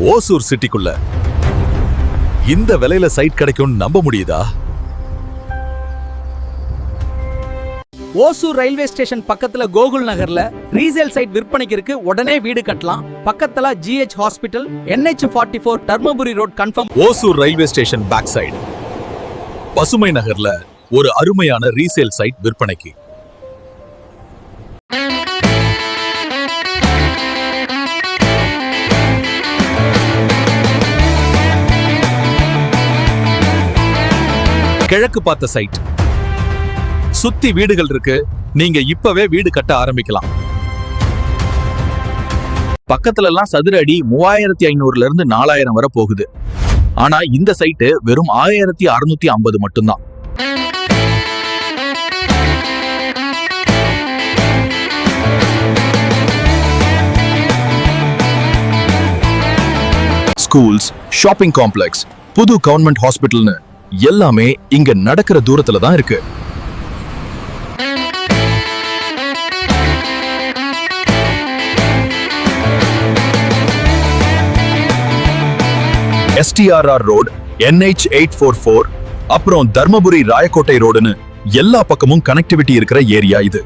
ஓசூர் சிட்டிக்குள்ள. இந்த விலையில சைட் கிடைக்கும்னு நம்ப முடியுதா? ஓசூர் ரயில்வே ஸ்டேஷன் பக்கத்துல கோகுல் நகர்ல ரீசேல் சைட் விற்பனைக்கு இருக்கு உடனே வீடு கட்டலாம். பக்கத்துல GH hospital NH forty four Dharmapuri road confirm. Hosur railway station back side பசுமை நகர்ல ஒரு அருமையான ரீசேல் சைட் விற்பனைக்கு. கிழக்கு பார்த்த சைட் சுத்தி வீடுகள் இருக்கு. நீங்க இப்பவே வீடு கட்ட ஆரம்பிக்கலாம். பக்கத்துல எல்லாம் சதுர அடி மூவாயிரத்தி ஐநூறுல இருந்து நாலாயிரம் வரை போகுது. ஆனா இந்த சைட்டு வெறும் ஆயிரத்தி அறுநூத்தி ஐம்பது மட்டும்தான். ஸ்கூல்ஸ் ஷாப்பிங் காம்ப்ளெக்ஸ் புது கவர்மெண்ட் ஹாஸ்பிட்டல்னு எல்லாமே இங்க நடக்கிற தூரத்துல தான் இருக்கு. STRR road NH eight four four அப்புறம் தர்மபுரி ராயக்கோட்டை ரோடுன்னு எல்லா பக்கமும் கனெக்டிவிட்டி இருக்கிற ஏரியா இது.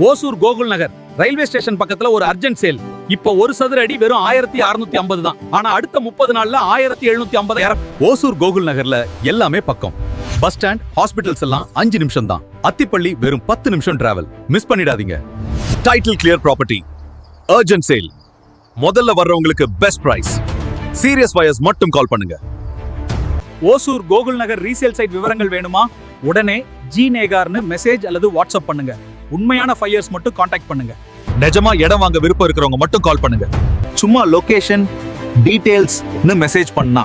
ஓசூர் கோகுல் நகர் ரயில்வே ஸ்டேஷன் பக்கத்துல ஒரு அர்ஜென்ட் சேல் இப்போ ஒரு சதுர அடி வெறும் ஆயிரத்தி அறுநூத்தி ஐம்பது தான். ஆனா அடுத்த முப்பது நாள்ல ஆயிரத்தி எழுநூத்தி ஐம்பது ஓசூர் கோகுல் நகர்ல எல்லாமே பக்கம். பஸ் ஸ்டாண்ட் ஹாஸ்பிட்டல்ஸ் எல்லாம் அஞ்சு நிமிஷம் தான். அத்திப்பள்ளி வெறும் பத்து நிமிஷம் டிராவல் மிஸ் பண்ணிடாதீங்க. Title clear property urgent sale முதல்ல வர்றவங்களுக்கு பெஸ்ட் பிரைஸ் சீரியஸ் வயர்ஸ் மட்டும் கால் பண்ணுங்க. ஓசூர் கோகுல் நகர் ரீசேல் சைட் விவரங்கள் வேணுமா? உடனே ஜி நேகார்னு மெசேஜ் அல்லது வாட்ஸ்அப் பண்ணுங்க. உண்மையான ஃபையர்ஸ் மட்டும் காண்டாக்ட் பண்ணுங்க. நிஜமா இடம் வாங்க விருப்பம் இருக்கிறவங்க மட்டும் கால் பண்ணுங்க. சும்மா லொகேஷன் டீடைல்ஸ்னு மெசேஜ் பண்ணா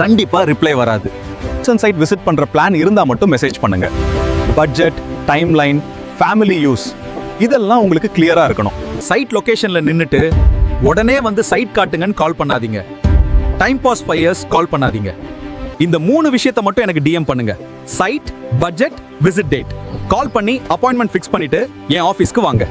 கண்டிப்பா ரிப்ளை வராது. சைட் விசிட் பண்ற பிளான் இருந்தா மட்டும் மெசேஜ் பண்ணுங்க. Budget time line family use இதெல்லாம் உங்களுக்கு கிளியரா இருக்கணும். சைட் லொகேஷன்ல நின்னுட்டு உடனே வந்து சைட் காட்டுங்கன்னு கால் பண்ணாதீங்க. டைம் பாஸ் ஃபையர்ஸ் கால் பண்ணாதீங்க. இந்த மூணு விஷயத்த மட்டும் எனக்கு டிஎம் பண்ணுங்க. Site budget visit date call பண்ணி அப்பாயின்மெண்ட் ஃபிக்ஸ் பண்ணிட்டு என் ஆஃபீஸ்க்கு வாங்க.